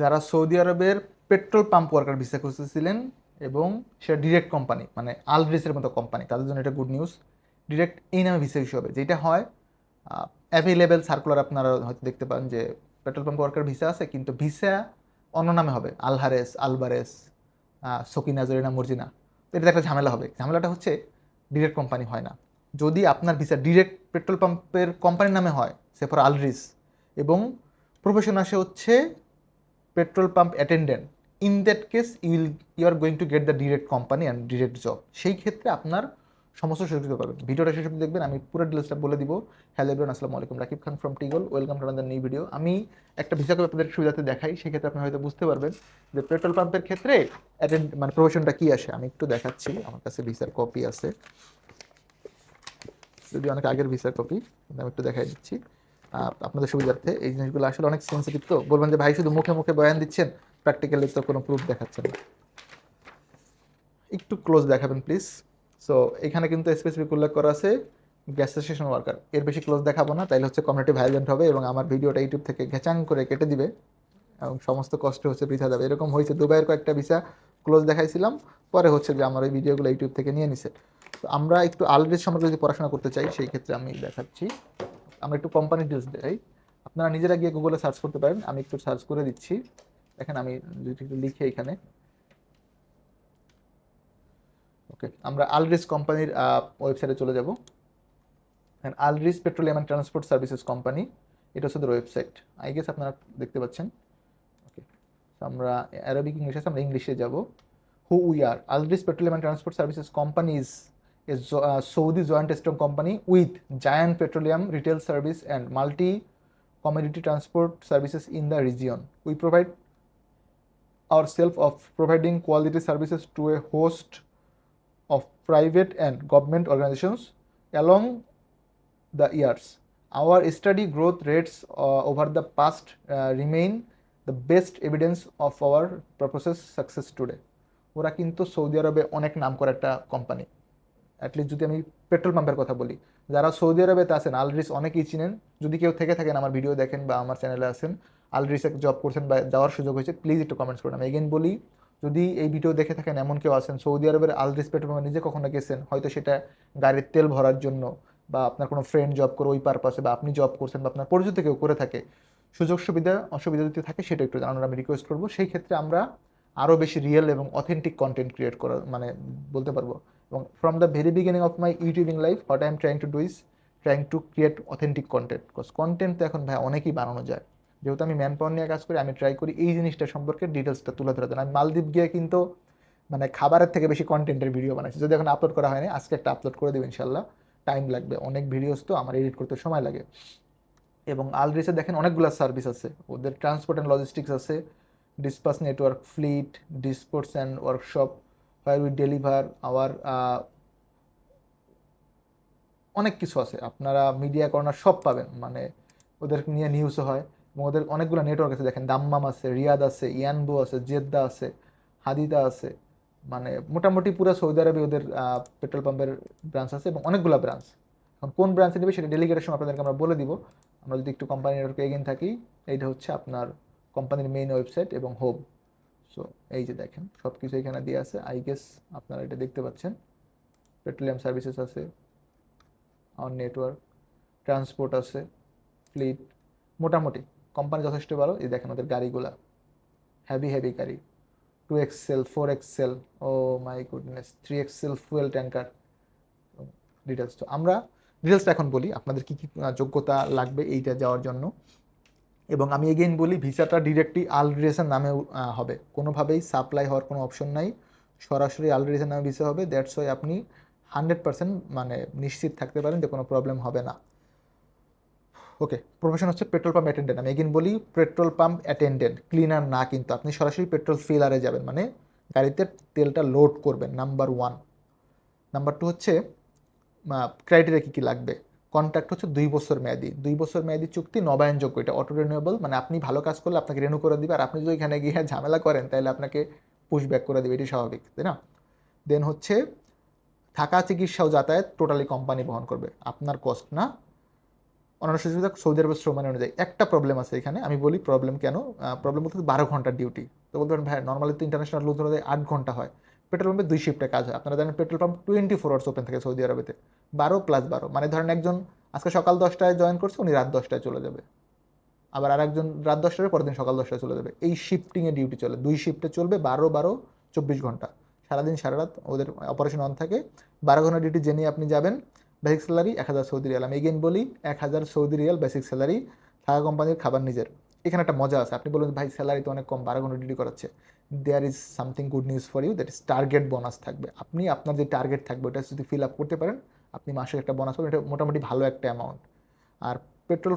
যারা সৌদি আরবের petrol pump worker visa খুঁজতেছিলেন এবং সেটা ডিরেক্ট কোম্পানি মানে আলড্রিসের মতো কোম্পানি তাদের জন্য এটা গুড নিউজ ডিরেক্ট এই নামে ভিসা ইস্যু হবে। যেটা হয় অ্যাভেলেবেল সার্কুলার আপনারা হয়তো দেখতে পান যে পেট্রোল পাম্প ওয়ার্কার ভিসা আছে, কিন্তু ভিসা অন্য নামে হবে আলহারেস আলবারেস সকিনা জরিনা মর্জিনা তো এটা একটা ঝামেলা হবে। ঝামেলাটা হচ্ছে ডিরেক্ট কোম্পানি হয় না। যদি আপনার ভিসা ডিরেক্ট পেট্রোল পাম্পের কোম্পানির নামে হয় সে ফর আলরিস এবং প্রফেশন আসে হচ্ছে petrol pump attendant in that case you'll you are going to get the direct company and direct job সেই ক্ষেত্রে আপনার সমস্ত সুযোগ পাবেন। ভিডিওটা শেষ অবধি দেখবেন। আমি পুরো ডিটেলসটা বলে দিব। হ্যালো এভরিওয়ান আসসালামু আলাইকুম। Rakib Khan from টিগল welcome to another new video আমি একটা ভিসা করে আপনাদের সুবিধাতে দেখাই। সেক্ষেত্রে আপনি হয়তো বুঝতে পারবেন যে পেট্রোল পাম্পের ক্ষেত্রে অ্যাটেন্ড মানে প্রফেশনটা কী আসে? আমি একটু দেখাচ্ছি। আমার কাছে ভিসার কপি আছে। যদি অনেক আগের ভিসার কপি আমি একটু দেখাই দিচ্ছি। আপনাদের সুবিধার্থে এই জিনিসগুলো আসলে অনেক সেন্সিটিভ তো। বলবেন যে ভাই, শুধু মুখে মুখে বয়ান দিচ্ছেন? প্র্যাকটিক্যালি তো কোনো প্রুফ দেখাচ্ছেন না। একটু ক্লোজ দেখাবেন প্লিজ সো এখানে কিন্তু স্পেসিফিক উল্লেখ করা আছে গ্যাস স্টেশন ওয়ার্কার এর বেশি ক্লোজ দেখাবো না, তাইলে হচ্ছে কমিউনিটি ভাইলেন্ট হবে এবং আমার ভিডিওটা ইউটিউব থেকে ঘেচাং করে কেটে দিবে এবং সমস্ত কষ্ট হচ্ছে বৃথা যাবে। এরকম হয়েছে দুবাইয়ের কয়েকটা ভিসা ক্লোজ দেখাইছিলাম, পরে হচ্ছে যে আমার ওই ভিডিওগুলো ইউটিউব থেকে নিয়ে নিছে। তো আমরা একটু আলরেজ সম্পর্কে যদি পড়াশোনা করতে চাই, সেই ক্ষেত্রে আমি দেখাচ্ছি। আমরা একটু কোম্পানি ডিটেলস দেখাই আপনারা নিজেরা গিয়ে গুগলে সার্চ করতে পারেন। আমি একটু সার্চ করে দিচ্ছি। দেখেন আমি যদি একটু লিখে এখানে। ওকে আমরা আলরিস কোম্পানির ওয়েবসাইটে চলে যাব। Alrees petroleum and transport services company এটা হচ্ছে ওয়েবসাইট আই গেস আপনারা দেখতে পাচ্ছেন। ওকে আমরা অ্যারবিক ইংলিশ আছে আমরা ইংলিশে যাব। Who we are Alrees petroleum and transport services company uh, Saudi joint stock company with giant petroleum retail service and multi commodity transport services in the region. We provide ourselves of providing quality services to a host of private and government organizations along the years. Our steady growth rates uh, over the past uh, remain the best evidence of our purposes success today. ওরা কিন্তু Saudi আরবে অনেক নাম করা একটা company at least যদি আমি petrol পাম্পের কথা বলি। যারা সৌদি আরবেতে আছেন, আলরিস অনেকেই চিনেন। যদি কেউ থেকে থাকেন, আমার ভিডিও দেখেন বা আমার চ্যানেলে আছেন, আলরিসে জব করছেন বা যাওয়ার সুযোগ হয়েছে প্লিজ একটু কমেন্টস করুন। আমি এগেন বলি, যদি এই ভিডিও দেখে থাকেন এমন কেউ আছেন, সৌদি আরবের আলরিস পেট্রোল পাম্পে নিজে কখনো গেছেন, হয়তো সেটা গাড়ির তেল ভরার জন্য বা আপনার কোনো ফ্রেন্ড জব করে ওই পারপাসে বা আপনি জব করছেন বা আপনার পরিচিত কেউ করে থাকে, সুযোগ সুবিধা, অসুবিধা যদি থাকে সেটা একটু জানানোর আমি রিকোয়েস্ট করব। সেই ক্ষেত্রে আমরা আরও বেশি রিয়েল এবং অথেন্টিক কন্টেন্ট ক্রিয়েট করার মানে বলতে পারব। এবং from the very beginning of my YouTubing life what I am trying to do is trying to create authentic content because content তো এখন ভাই অনেকেই বানানো যায়। যেহেতু আমি ম্যান পাওয়ার নিয়ে কাজ করি, আমি ট্রাই করি এই জিনিসটা সম্পর্কে ডিটেলসটা তুলে ধরার জন্য। আমি মালদ্বীপ গিয়ে কিন্তু মানে খাবারের থেকে বেশি কন্টেন্টের ভিডিও বানাইছি। যদি এখন আপলোড করা হয়নি, আজকে একটা আপলোড করে দেবো ইনশাল্লাহ টাইম লাগবে, অনেক ভিডিওস তো আমার এডিট করতে সময় লাগে। এবং আলরিসে দেখেন অনেকগুলো সার্ভিস আছে। ওদের ট্রান্সপোর্ট অ্যান্ড লজিস্টিক্স আছে। Dispatch network fleet disports and workshop where we deliver our অনেক কিছু আছে। আপনারা মিডিয়া কর্নার সব পাবেন। মানে ওদের নিয়ে নিউজও হয়। এবং ওদের অনেকগুলো নেটওয়ার্ক আছে। দেখেন দাম্মাম আছে, রিয়াদ আছে, ইয়ানবো আছে, জেদ্দা আছে, হাদিদা আছে। মানে মোটামুটি পুরো সৌদি আরবে ওদের পেট্রোল পাম্পের ব্রাঞ্চ আছে এবং অনেকগুলো ব্রাঞ্চ এখন কোন ব্রাঞ্চে নেবে সেটা ডেলিগেটের সময় আপনাদেরকে আমরা বলে দিব। আমরা যদি একটু কোম্পানি নেটওয়ার্কে এগিয়ে থাকি, এইটা হচ্ছে আপনার কোম্পানির মেইন ওয়েবসাইট এবং হোম সো এই যে দেখেন সব কিছু এখানে দিয়ে আছে। আই গেস আপনারা এটা দেখতে পাচ্ছেন। পেট্রোলিয়াম সার্ভিসেস আছে আমার নেটওয়ার্ক ট্রান্সপোর্ট আছে ফ্লিট মোটামুটি। কোম্পানি যথেষ্ট ভালো। এই দেখেন ওদের গাড়িগুলা। হেভি হেভি গাড়ি। Two axle four axle oh my goodness three axle fuel tanker details তো আমরা ডিটেলসটা এখন বলি, আপনাদের কী কী যোগ্যতা লাগবে এইটা যাওয়ার জন্য। এবং আমি এগেইন বলি, ভিসাটা ডিরেক্টলি আলরিসের নামে হবে। কোনোভাবেই সাপ্লাই হওয়ার কোনো অপশন নাই। সরাসরি আলরিসের নামে ভিসা হবে। দ্যাটস ওয়াই আপনি হান্ড্রেড পার্সেন্ট মানে নিশ্চিত থাকতে পারেন যে কোনো প্রবলেম হবে না। ওকে প্রফেশন হচ্ছে পেট্রোল পাম্প অ্যাটেন্ডেন্ট আমি এগেইন বলি পেট্রোল পাম্প অ্যাটেন্ডেন্ট ক্লিনার না কিন্তু। আপনি সরাসরি পেট্রোল ফিলারে যাবেন। মানে গাড়িতে তেলটা লোড করবেন নাম্বার ওয়ান নাম্বার টু হচ্ছে ক্রাইটেরিয়া কী কী লাগবে? কন্ট্রাক্ট হচ্ছে দুই বছর মেয়াদি। দুই বছর মেয়াদি চুক্তি নবায়নযোগ্য। এটা অটো রিনিউয়েবল মানে আপনি ভালো কাজ করলে আপনাকে রেনু করে দিবে। আর আপনি যদি এখানে গিয়ে ঝামেলা করেন, তাহলে আপনাকে পুশ ব্যাক করে দেবে। এটি স্বাভাবিক, তাই না? দেন হচ্ছে, থাকা চিকিৎসা ও যাতায়াত টোটালি কোম্পানি বহন করবে। আপনার কস্ট না। অন্যান্য সুযোগ সৌদি আরবের শ্রম অনুযায়ী একটা প্রবলেম আছে এখানে। আমি বলি প্রবলেম কেন? প্রবলেম বলতে বারো ঘণ্টার ডিউটি তো বলতে পারেন, ভাই নর্মালি তো ইন্টারন্যাশনাল রুল ধরে আট ঘণ্টা হয়। পেট্রোল পাম্পে দুই শিফটে কাজ হয়। আপনারা জানেন petrol pump twenty four hours open থাকে সৌদি আরবেতে। বারো প্লাস বারো। মানে ধরেন একজন আজকে সকাল দশটায় জয়েন করছে, উনি রাত দশটায় চলে যাবে। আবার আর একজন রাত দশটার পরের দিন সকাল দশটায় চলে যাবে। এই শিফটিংয়ে ডিউটি চলে। দুই শিফটে চলবে বারো বারো চব্বিশ ঘণ্টা। সারাদিন, সারা রাত ওদের অপারেশন অন থাকে। বারো ঘণ্টা ডিউটি জেনে আপনি যাবেন। বেসিক স্যালারি এক হাজার সৌদি রিয়াল। আমি এগেন বলি, এক হাজার সৌদি রিয়াল বেসিক স্যালারি থাকা কোম্পানির খাবার নিজের। এখানে একটা মজা আছে। আপনি বলুন ভাই স্যালারি তো অনেক কম, বারো ঘণ্টা ডিউটি করাচ্ছে। There is something good news for you that is target bonus থাকবে। আপনি, আপনার যে টার্গেট থাকবে, ওটা যদি ফিল আপ করতে পারেন, আপনি মাসে একটা বোনাস পাবেন। এটা মোটামুটি ভালো একটা অ্যামাউন্ট আর পেট্রোল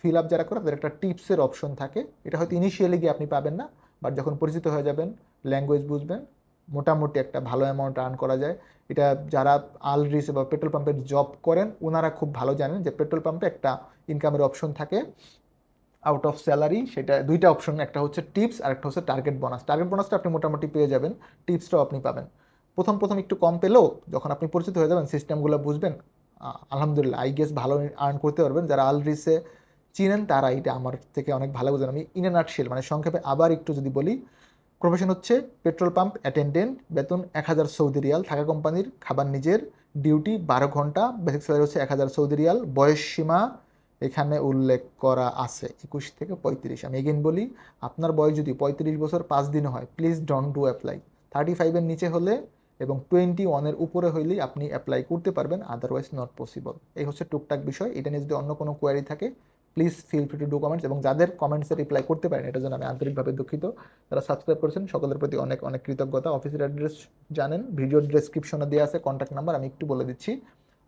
ফিল আপ যারা করে, তাদের একটা টিপসের অপশন থাকে। এটা হয়তো ইনিশিয়ালি গিয়ে আপনি পাবেন না বাট যখন পরিচিত হয়ে যাবেন ল্যাঙ্গুয়েজ বুঝবেন, মোটামুটি একটা ভালো অ্যামাউন্ট আর্ন করা যায়। এটা যারা আলরিস বা পেট্রোল পাম্পের জব করেন ওনারা খুব ভালো জানেন যে পেট্রোল পাম্পে একটা ইনকামের অপশন থাকে। আউট অফ স্যালারি সেটা দুইটা অপশন একটা হচ্ছে টিপস আর একটা হচ্ছে টার্গেট বোনাস টার্গেট বোনাসটা আপনি মোটামুটি পেয়ে যাবেন টিপসটাও আপনি পাবেন। প্রথম প্রথম একটু কম পেলেও যখন আপনি পরিচিত হয়ে যাবেন সিস্টেমগুলো বুঝবেন আলহামদুলিল্লাহ আই গেস ভালো আর্ন করতে পারবেন। যারা আলরিসে চিনেন, তারা এটা আমার থেকে অনেক ভালো বোঝেন। আমি ইন নাটশেল মানে সংক্ষেপে আবার একটু যদি বলি প্রফেশন হচ্ছে পেট্রোল পাম্প অ্যাটেন্ডেন্ট বেতন এক হাজার সৌদি রিয়াল। থাকা কোম্পানির খাবার নিজের ডিউটি বারো ঘণ্টা বেসিক স্যালারি হচ্ছে এক হাজার সৌদি রিয়াল। বয়স সীমা এখানে উল্লেখ করা আছে। একুশ থেকে পঁয়ত্রিশ। আমি এগেন বলি, আপনার বয়স যদি পঁয়ত্রিশ বছর পাঁচ দিন হয় please don't do apply thirty ফাইভের নিচে হলে এবং টোয়েন্টি ওয়ানের উপরে হইলেই আপনি অ্যাপ্লাই করতে পারবেন আদারওয়াইজ নট পসিবল এই হচ্ছে টুকটাক বিষয়। এটা নিয়ে যদি অন্য কোনো কোয়ারি থাকে please feel free to do comments এবং যাদের কমেন্টসে রিপ্লাই করতে পারেন, এটার জন্য আমি আন্তরিকভাবে দুঃখিত। যারা সাবস্ক্রাইব করেছেন, সকলের প্রতি অনেক অনেক কৃতজ্ঞতা। অফিসের অ্যাড্রেস জানেন ভিডিও ডেসক্রিপশনে দেওয়া আছে কন্ট্যাক্ট নাম্বার আমি একটু বলে দিচ্ছি।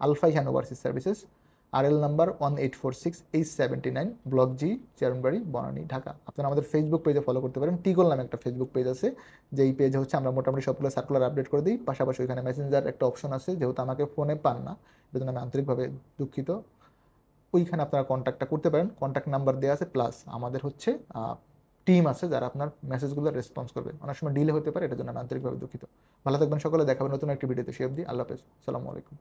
আলফাই হ্যান overseas services R L number one eight four six eight seventy nine block G Chairmanbari Banani Dhaka আপনারা আমাদের ফেসবুক পেজে ফলো করতে পারেন। টিগল নামে একটা ফেসবুক পেজ আছে, যেই পেজ হচ্ছে আমরা মোটামুটি সবগুলো সার্কুলার আপডেট করে দিই। পাশাপাশি ওইখানে মেসেঞ্জার একটা অপশন আছে, যেহেতু আমাকে ফোনে পান না, এজন্য আমি আন্তরিকভাবে দুঃখিত। ওইখানে আপনারা কন্ট্যাক্টটা করতে পারেন। কন্ট্যাক্ট নাম্বার দেওয়া আছে প্লাস আমাদের হচ্ছে টিম আছে যারা আপনার মেসেজগুলো রেসপন্স করবে। অনেক সময় ডিলে হতে পারে, এটার জন্য আমি আন্তরিকভাবে দুঃখিত। ভালো থাকবেন সকলে দেখাবেন নতুন একটি ভিডিওতে সে অবধি আল্লাহ হাফেজ। সালামু আলাইকুম।